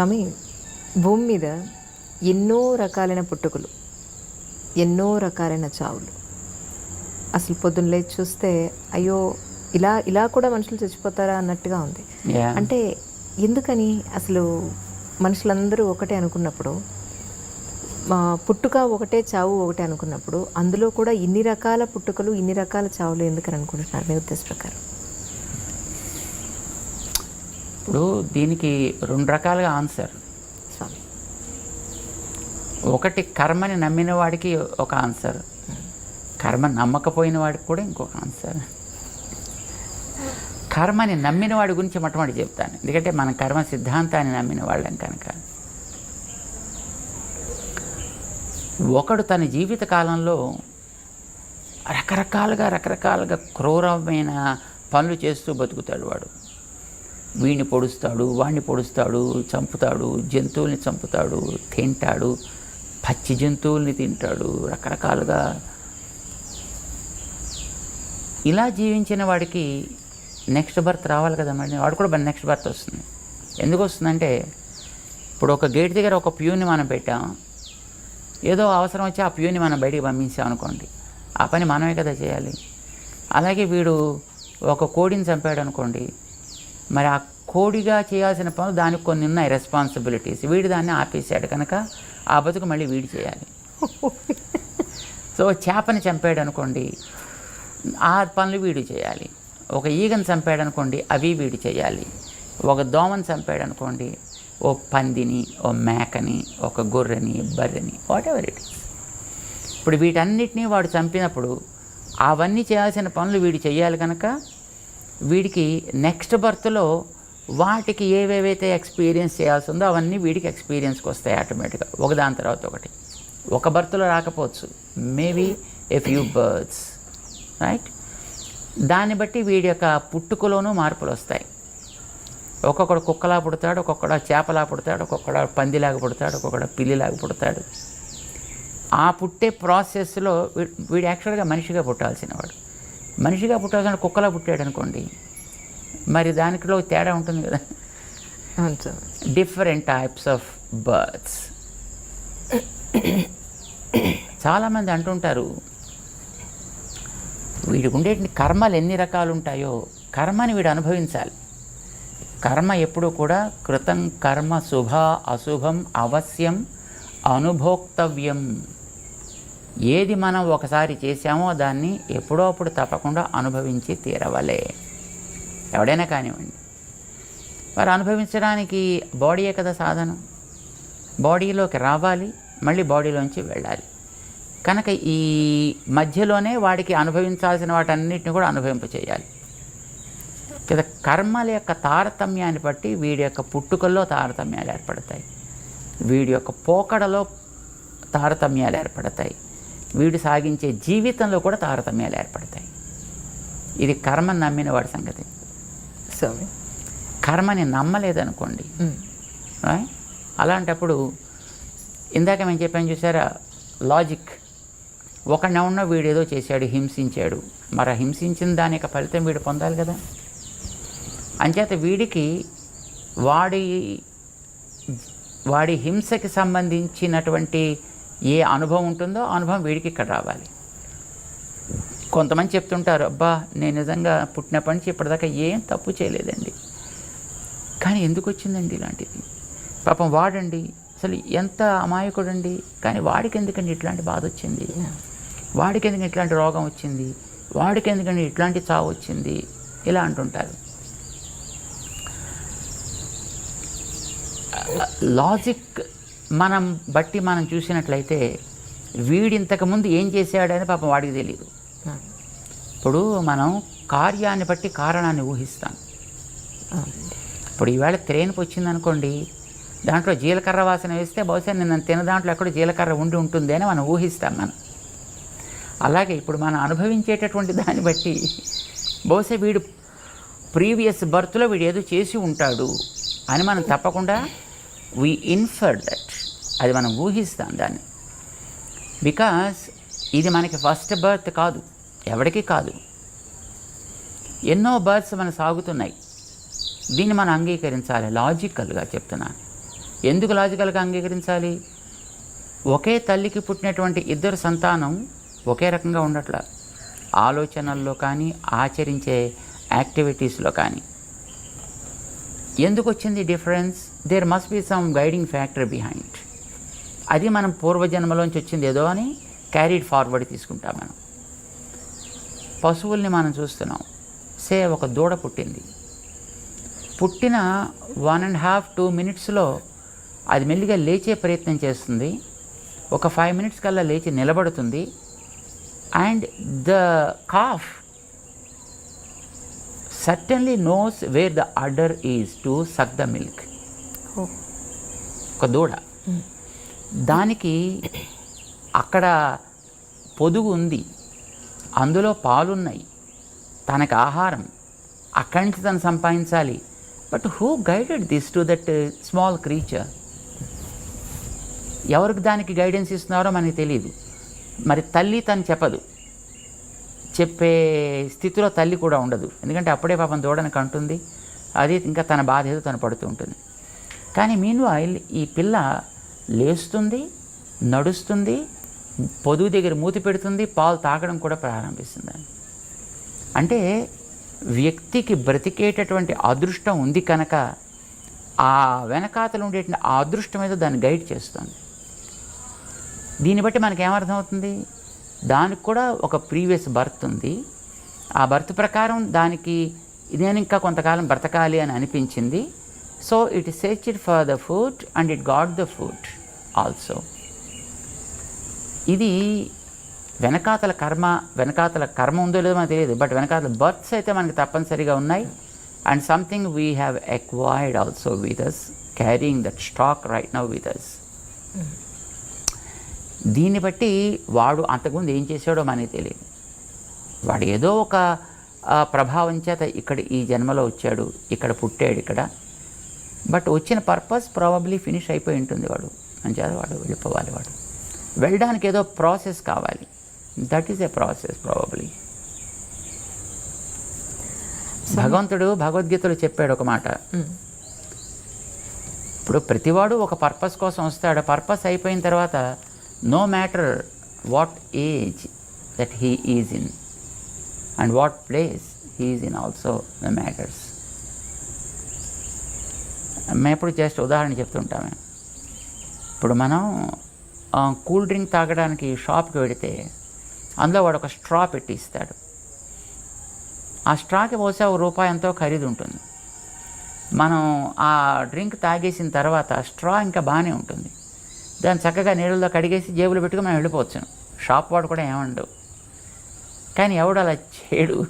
స్వామి భూమి మీద ఎన్నో రకాలైన పుట్టుకలు ఎన్నో రకాలైన చావులు. అసలు పొద్దున్న లేచి చూస్తే అయ్యో ఇలా ఇలా కూడా మనుషులు చచ్చిపోతారా అన్నట్టుగా ఉంది. అంటే ఎందుకని? అసలు మనుషులందరూ ఒకటే అనుకున్నప్పుడు మా పుట్టుక ఒకటే చావు ఒకటే అనుకున్నప్పుడు అందులో కూడా ఇన్ని రకాల పుట్టుకలు ఇన్ని రకాల చావులు ఎందుకని అనుకుంటున్నారు మీ ఉద్దేశ ప్రకారం? ఇప్పుడు దీనికి రెండు రకాలుగా ఆన్సర్. ఒకటి కర్మని నమ్మిన వాడికి ఒక ఆన్సర్. కర్మ నమ్మకపోయిన వాడికి కూడా ఇంకొక ఆన్సర్. కర్మని నమ్మిన వాడి గురించి మొట్టమొదటి చెప్తాను. ఎందుకంటే మనం కర్మ సిద్ధాంతాన్ని నమ్మిన వాళ్ళం కనుక. ఒకడు తన జీవిత కాలంలో రకరకాలుగా రకరకాలుగా క్రూరమైన పనులు చేస్తూ బతుకుతాడు వాడు. వీడిని పొడుస్తాడు వాడిని పొడుస్తాడు చంపుతాడు జంతువుల్ని చంపుతాడు తింటాడు పచ్చి జంతువుల్ని తింటాడు రకరకాలుగా. ఇలా జీవించిన వాడికి నెక్స్ట్ బర్త్ రావాలి కదా మరి? వాడు కూడా నెక్స్ట్ బర్త్ వస్తుంది. ఎందుకు వస్తుందంటే ఇప్పుడు ఒక గేట్ దగ్గర ఒక ప్యూని మనం పెట్టాం. ఏదో అవసరం వచ్చి ఆ ప్యూని మనం బయటికి పంపించాం అనుకోండి. ఆ పని మనమే కదా చేయాలి. అలాగే వీడు ఒక కోడిని చంపాడు అనుకోండి. మరి ఆ కోడిగా చేయాల్సిన పనులు దానికి కొన్ని ఉన్నాయి రెస్పాన్సిబిలిటీస్ వీడు దాన్ని ఆపేశాడు కనుక ఆ బతుకు మళ్ళీ వీడి చేయాలి. సో చేపని చంపాడు అనుకోండి ఆ పనులు వీడు చేయాలి. ఒక ఈగను చంపాడు అనుకోండి అవి వీడు చేయాలి. ఒక దోమని చంపాడు అనుకోండి ఓ పందిని ఓ మేకని ఒక గొర్రెని బర్రెని వాట్ ఎవర్ ఇట్ ఇస్ ఇప్పుడు వీటన్నిటినీ వాడు చంపినప్పుడు అవన్నీ చేయాల్సిన పనులు వీడు చేయాలి కనుక వీడికి నెక్స్ట్ బర్త్లో వాటికి ఏవేవైతే ఎక్స్పీరియన్స్ చేయాల్సి ఉందో అవన్నీ వీడికి ఎక్స్పీరియన్స్కి వస్తాయి ఆటోమేటిక్గా. ఒకదాని తర్వాత ఒకటి. ఒక బర్త్లో రాకపోవచ్చు. Maybe a few births right దాన్ని బట్టి వీడి యొక్క పుట్టుకలోనూ మార్పులు వస్తాయి. ఒక్కొక్కడు కుక్కలా పుడతాడు ఒక్కొక్కడు చేపలా పుడతాడు ఒక్కొక్కడు పందిలాగా పుడతాడు ఒక్కొక్కడు పిల్లిలాగా పుడతాడు. ఆ పుట్టే ప్రాసెస్లో వీడు యాక్చువల్గా మనిషిగా పుట్టాల్సిన వాడు మనిషిగా పుట్టాల్సిన కుక్కలా పుట్టాడు అనుకోండి మరి దానికిలో తేడా ఉంటుంది కదా. డిఫరెంట్ టైప్స్ ఆఫ్ బర్డ్స్ చాలామంది అంటుంటారు వీడికి ఉండే కర్మలు ఎన్ని రకాలు ఉంటాయో కర్మని వీడు అనుభవించాలి. కర్మ ఎప్పుడు కూడా కృతం కర్మ శుభ అశుభం అవశ్యం అనుభోక్తవ్యం. ఏది మనం ఒకసారి చేశామో దాన్ని ఎప్పుడో అప్పుడు తప్పకుండా అనుభవించి తీరవలే. ఎవడైనా కానివ్వండి. వారు అనుభవించడానికి బాడీయే కదా సాధనం. బాడీలోకి రావాలి మళ్ళీ బాడీలోంచి వెళ్ళాలి. కనుక ఈ మధ్యలోనే వాడికి అనుభవించాల్సిన వాటన్నిటిని కూడా అనుభవింప చేయాలి. కదా కర్మల యొక్క తారతమ్యాన్ని బట్టి వీడి యొక్క పుట్టుకల్లో తారతమ్యాలు ఏర్పడతాయి. వీడి యొక్క పోకడలో తారతమ్యాలు ఏర్పడతాయి. వీడు సాగించే జీవితంలో కూడా తారతమ్యాలు ఏర్పడతాయి. ఇది కర్మని నమ్మిన వాడి సంగతి. స్వామి. కర్మని నమ్మలేదనుకోండి? అలాంటప్పుడు ఇందాక మేము చెప్పాను చూసారా లాజిక్. ఒకడినెవడో వీడు ఏదో చేశాడు హింసించాడు. మరి హింసించిన దాని యొక్క ఫలితం వీడు పొందాలి కదా. అంచేత వీడికి వాడి వాడి హింసకి సంబంధించినటువంటి ఏ అనుభవం ఉంటుందో ఆ అనుభవం వీడికి ఇక్కడ రావాలి. కొంతమంది చెప్తుంటారు అబ్బా నేను నిజంగా పుట్టినప్పటి నుంచి ఇప్పటిదాకా ఏం తప్పు చేయలేదండి. కానీ ఎందుకు వచ్చిందండి ఇలాంటిది? పాపం వాడండి. అసలు ఎంత అమాయకుడండి. కానీ వాడికి ఎందుకండి ఇట్లాంటి బాధ వచ్చింది? వాడికి ఎందుకు ఇట్లాంటి రోగం వచ్చింది? వాడికి ఎందుకండి ఇట్లాంటి చావు వచ్చింది? ఇలా అంటుంటారు. లాజిక్ మనం బట్టి మనం చూసినట్లయితే వీడి ఇంతకుముందు ఏం చేశాడని పాపం వాడికి తెలియదు. ఇప్పుడు మనం కార్యాన్ని బట్టి కారణాన్ని ఊహిస్తాం. ఇప్పుడు ఈవేళ ట్రైన్కి వచ్చిందనుకోండి దాంట్లో జీలకర్ర వాసన వేస్తే బహుశా నిన్న తిన దాంట్లో ఎక్కడో జీలకర్ర ఉండి ఉంటుంది అని మనం ఊహిస్తాం మనం. అలాగే ఇప్పుడు మనం అనుభవించేటటువంటి దాన్ని బట్టి బహుశా వీడు ప్రీవియస్ బర్త్లో వీడు ఏదో చేసి ఉంటాడు అని మనం తప్పకుండా వీ ఇన్ఫర్ దట్ అది మనం ఊహిస్తాం దాన్ని. బికాస్ ఇది మనకి ఫస్ట్ బర్త్ కాదు. ఎవరికి కాదు. ఎన్నో బర్త్స్ మన సాగుతున్నాయి. దీన్ని మనం అంగీకరించాలి. లాజికల్గా చెప్తున్నాను. ఎందుకు లాజికల్గా అంగీకరించాలి? ఒకే తల్లికి పుట్టినటువంటి ఇద్దరు సంతానం ఒకే రకంగా ఉండట్లా. ఆలోచనల్లో కానీ ఆచరించే యాక్టివిటీస్లో కానీ. ఎందుకు వచ్చింది difference? There must be some guiding factor behind అది మనం పూర్వజన్మలోంచి వచ్చింది ఏదో అని క్యారీడ్ ఫార్వర్డ్ తీసుకుంటాం మనం. పశువుల్ని మనం చూస్తున్నాం. సే ఒక దూడ పుట్టింది. పుట్టిన వన్ అండ్ హాఫ్ టూ మినిట్స్లో అది మెల్లిగా లేచే ప్రయత్నం చేస్తుంది. ఒక ఫైవ్ మినిట్స్ కల్లా లేచి నిలబడుతుంది. And the calf certainly knows where the udder is to suck the milk ఒక దూడ. దానికి అక్కడ పొదుగు ఉంది. అందులో పాలున్నాయి. తనకు ఆహారం. అక్కడి నుంచి తను సంపాదించాలి. But who guided this to that small creature? ఎవరికి దానికి గైడెన్స్ ఇస్తున్నారో మనకి తెలియదు మరి తల్లి తను చెప్పదు. చెప్పే స్థితిలో తల్లి కూడా ఉండదు. ఎందుకంటే అప్పుడే పాపం దూడని కంటుంది. అది ఇంకా తన బాధ ఏదో తను పడుతూ ఉంటుంది. కానీ మీన్ ఈ పిల్ల లేస్తుంది నడుస్తుంది పొదుగు దగ్గర మూతి పెడుతుంది పాలు తాగడం కూడా ప్రారంభిస్తుంది. అంటే వ్యక్తికి బ్రతికేటటువంటి అదృష్టం ఉంది కనుక ఆ వెనకాతలు ఉండేటువంటి ఆ అదృష్టం ఏదో దాన్ని గైడ్ చేస్తుంది. దీన్ని బట్టి మనకి ఏమర్థమవుతుంది? దానికి కూడా ఒక ప్రీవియస్ బర్త్ ఉంది. ఆ బర్త్ ప్రకారం దానికి నేను ఇంకా కొంతకాలం బ్రతకాలి అని అనిపించింది. So it searched for the food and it got the food also ఇది వెనకాతల కర్మ వెనకాతల కర్మ ఉందో లేదో మనకు తెలియదు. బట్ వెనకాతల బర్త్స్ అయితే మనకి తప్పనిసరిగా ఉన్నాయి. And something we have acquired also with us carrying that stock right now with us దీన్ని బట్టి వాడు అంతకుముందు ఏం చేశాడో మనకి తెలియదు. వాడు ఏదో ఒక ప్రభావం చేత ఇక్కడ ఈ జన్మలో వచ్చాడు ఇక్కడ పుట్టాడు ఇక్కడ. బట్ వచ్చిన పర్పస్ ప్రాబబ్లీ ఫినిష్ అయిపోయి ఉంటుంది వాడు. అంచేత వాడు వెళ్ళిపోవాలి వాడు. వెళ్ళడానికి ఏదో ప్రాసెస్ కావాలి. That is a process probably భగవంతుడు భగవద్గీతలో చెప్పాడు ఒక మాట. ఇప్పుడు ప్రతివాడు ఒక పర్పస్ కోసం వస్తాడు. పర్పస్ అయిపోయిన తర్వాత no matter what age that he is in and what place he is in also the matters మేము ఎప్పుడు జస్ట్ ఉదాహరణ చెప్తుంటాము ఇప్పుడు మనం కూల్ డ్రింక్ తాగడానికి షాప్కి వెడితే అందులో వాడు ఒక స్ట్రా పెట్టి ఇస్తాడు. ఆ స్ట్రాకి పోసే ఒక రూపాయి ఎంతో ఖరీదు ఉంటుంది. మనం ఆ డ్రింక్ తాగేసిన తర్వాత స్ట్రా ఇంకా బాగానే ఉంటుంది. దాన్ని చక్కగా నీళ్ళలో కడిగేసి జేబులో పెట్టుకుని మనం వెళ్ళిపోవచ్చు. షాప్ వాడు కూడా ఏమండవు కానీ ఎవడు అలా చేయడు.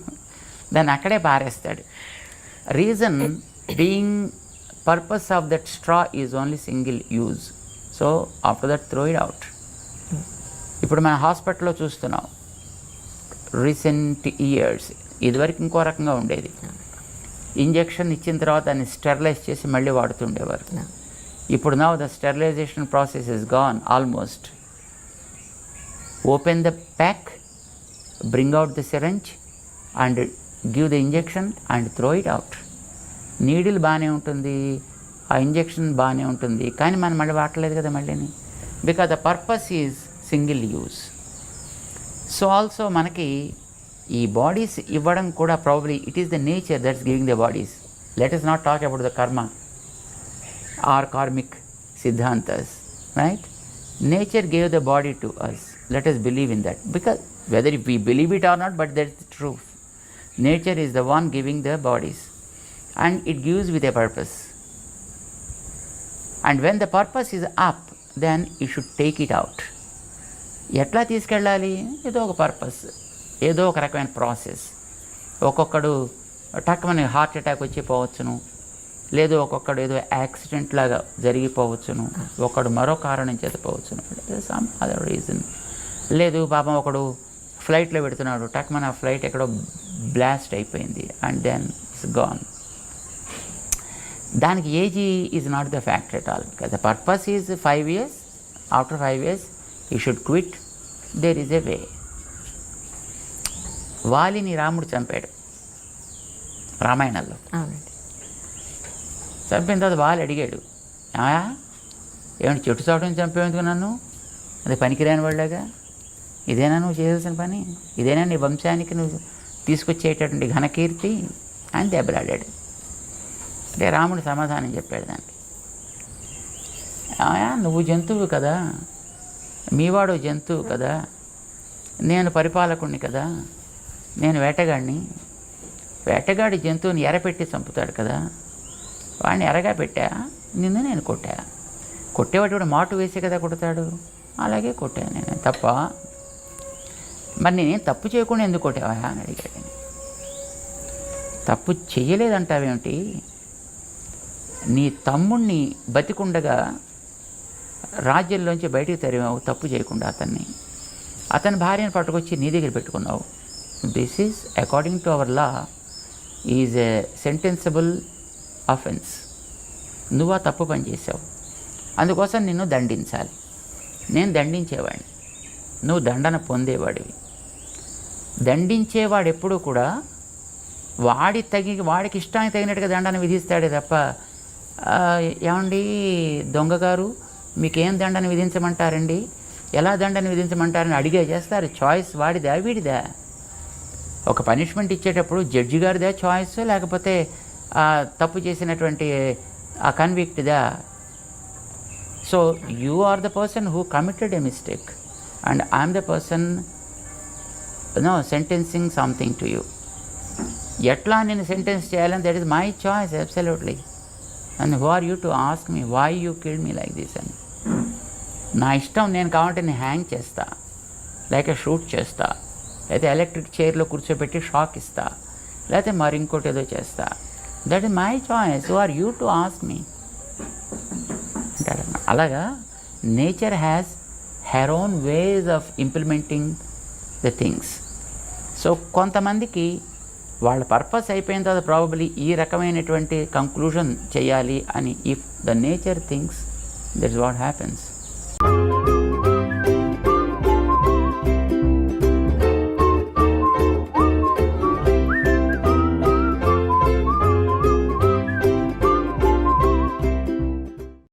దాన్ని అక్కడే పారేస్తాడు. Reason being purpose of that straw is only single use so after that throw it out ఇప్పుడు మన హాస్పిటల్లో చూస్తున్నాం. రీసెంట్ ఇయర్స్ ఇదివరకు ఇంకో రకంగా ఉండేది. ఇంజెక్షన్ ఇచ్చిన తర్వాత దాన్ని స్టెరిలైజ్ చేసి మళ్ళీ వాడుతుండేవారు. ఇప్పుడు నా the sterilisation process is gone almost open the pack bring out the syringe and give the injection and throw it out needle బాగానే ఉంటుంది ఆ ఇంజెక్షన్ బాగానే ఉంటుంది కానీ మనం మళ్ళీ వాడలేదు కదా మళ్ళీని. Because the purpose is single use so also మనకి ఈ బాడీస్ ఇవ్వడం కూడా probably it is the nature that's giving the bodies let us not talk about the karma or karmic సిద్ధాంతస్ right nature gave the body to us let us believe in that because whether if we believe it or not but that the nature is the one giving the bodies and it gives with a purpose and when the purpose is up then you should take it out ఎట్లా తీసుకెళ్ళాలి? ఏదో ఒక purpose ఏదో ఒక రకమైన process ఒక్కొక్కడు టక్కుమని heart attack వచ్చి పోవచ్చును. లేదు ఒక్కొక్కడు ఏదో యాక్సిడెంట్ లాగా జరిగిపోవచ్చును. ఒకడు మరో కారణం చేత పోవచ్చును. సమ్ అదర్ రీజన్ లేదు పాపం ఒకడు ఫ్లైట్లో పెడుతున్నాడు. టక్మన్ ఆ ఫ్లైట్ ఎక్కడో బ్లాస్ట్ అయిపోయింది. అండ్ దెన్ ఇట్స్ గాన్ దానికి age is not the factor at all the purpose is five years after five years he should quit there is a way వాలిని రాముడు చంపాడు. రామాయణంలో. చంపిన తర్వాత వాలి అడిగాడు "ఏమయ్యా ఏమంటే చెట్టు చావడం చంపేందుకు నన్ను? అది పనికిరాని వాళ్ళగా? ఇదేనా నువ్వు చేయాల్సిన పని? ఇదేనా నీ వంశానికి నువ్వు తీసుకొచ్చేటటువంటి ఘనకీర్తి? అని దెబ్బలాడాడు. అంటే రాముడు సమాధానం చెప్పాడు దానికి. ఆయా నువ్వు జంతువు కదా. మీవాడు జంతువు కదా. నేను పరిపాలకుణ్ణి కదా. నేను వేటగాడిని వేటగాడి జంతువుని ఎరపెట్టి చంపుతాడు కదా. వాడిని ఎరగా పెట్టా. నిన్ను నేను కొట్టా. కొట్టేవాడు కూడా మాటు వేసే కదా కొడతాడు. అలాగే కొట్టాను నేను. తప్ప మరి నేనేం తప్పు చేయకుండా ఎందుకు కొట్టావా? అని అడిగాడు తప్పు చేయలేదంటావేమిటి? నీ తమ్ముణ్ణి బతికుండగా రాజ్యంలోంచి బయటికి తరిమావు తప్పు చేయకుండా అతన్ని. అతని భార్యను పట్టుకొచ్చి నీ దగ్గర పెట్టుకున్నావు. This is according to our law is a sentenceable offence నువ్వు ఆ తప్పు పని చేసావు అందుకోసం నిన్ను దండించాలి. నేను దండించేవాడిని. నువ్వు దండన పొందేవాడివి. దండించేవాడు ఎప్పుడూ కూడా వాడి తగి వాడికి ఇష్టానికి తగినట్టుగా దండన విధిస్తాడే తప్ప ఏమండి దొంగగారు మీకేం దండన విధించమంటారండి? ఎలా దండన విధించమంటారని అడిగే చేస్తారు. చాయిస్ వాడిదా వీడిదా? ఒక పనిష్మెంట్ ఇచ్చేటప్పుడు జడ్జి గారిదా చాయిస్ లేకపోతే ఆ తప్పు చేసినటువంటి ఆ కన్విక్ట్దా so you are the person who committed a mistake and I'm the person no sentencing something to you ఎట్లా నేను సెంటెన్స్ చేయాలని that is my choice absolutely and who are you to ask me why you killed me like this అని నా ఇష్టం నేను కావాలంటే నేను hang చేస్తా. లేక షూట్ చేస్తా. లేకపోతే ఎలక్ట్రిక్ చైర్లో కూర్చోబెట్టి షాక్ ఇస్తా. లేకపోతే మరి ఇంకోటి ఏదో చేస్తా. That is my choice who are you to ask me అంటాడు అలాగా nature has her own ways of implementing the things so కొంతమందికి వాళ్ళ పర్పస్ అయిపోయిన తర్వాత ప్రాబబ్లీ ఈ రకమైనటువంటి కంక్లూజన్ చేయాలి అని if the nature things that what happens